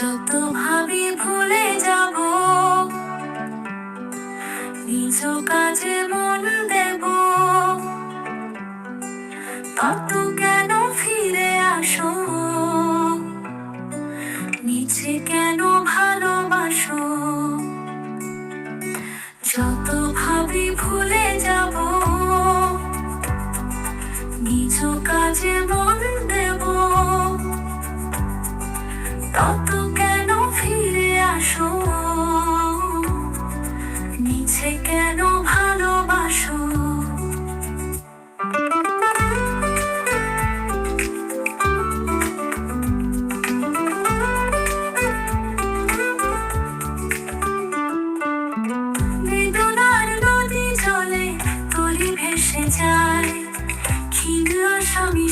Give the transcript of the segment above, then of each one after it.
যত ভাবি ভুলে যাব। নিজ কাজে মন দেব। তত কেন ফিরে আসো? নিচে কেন ভালোবাসো? যত ভাবি ভুলে যাব। নিজ কাজে মন দেব। তত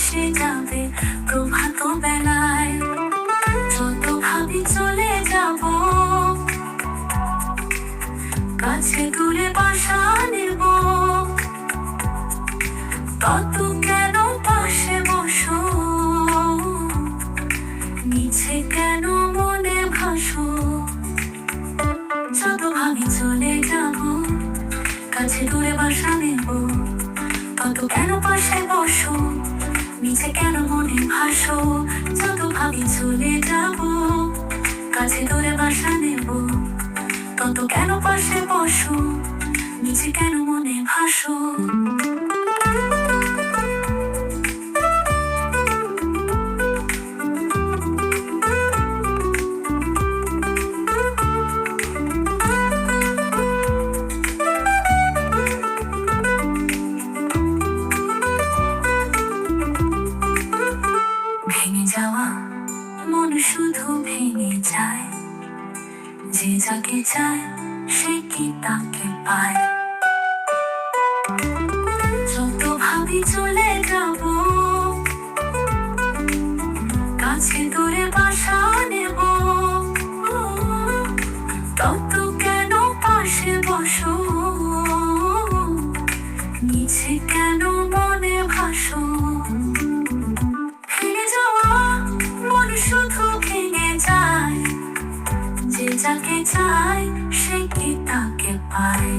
মিশে যাবে প্রভাত বেলায়। যত ভাবি চলে যাব, কাছে দূরে বাসা নেব। কত কেন পাশে নিচে কেন মনে ভাসো? যত ভাবি চলে যাব, কাছে দূরে বাসা নেব। তত কেন পাশে বসো? নিচে কেন মনে ভাসো? যত ভাবি চলে যাব, কাছে দূরে বাসা নেব। তত কেন পাশে বসো? নিচে কেন মনে ভাসো? মন শুধু ভেঙে যায়। যে যাকে চায় সে কি তাকে পায়। যত ভাবি চলে যায় সে কি তাকে পায়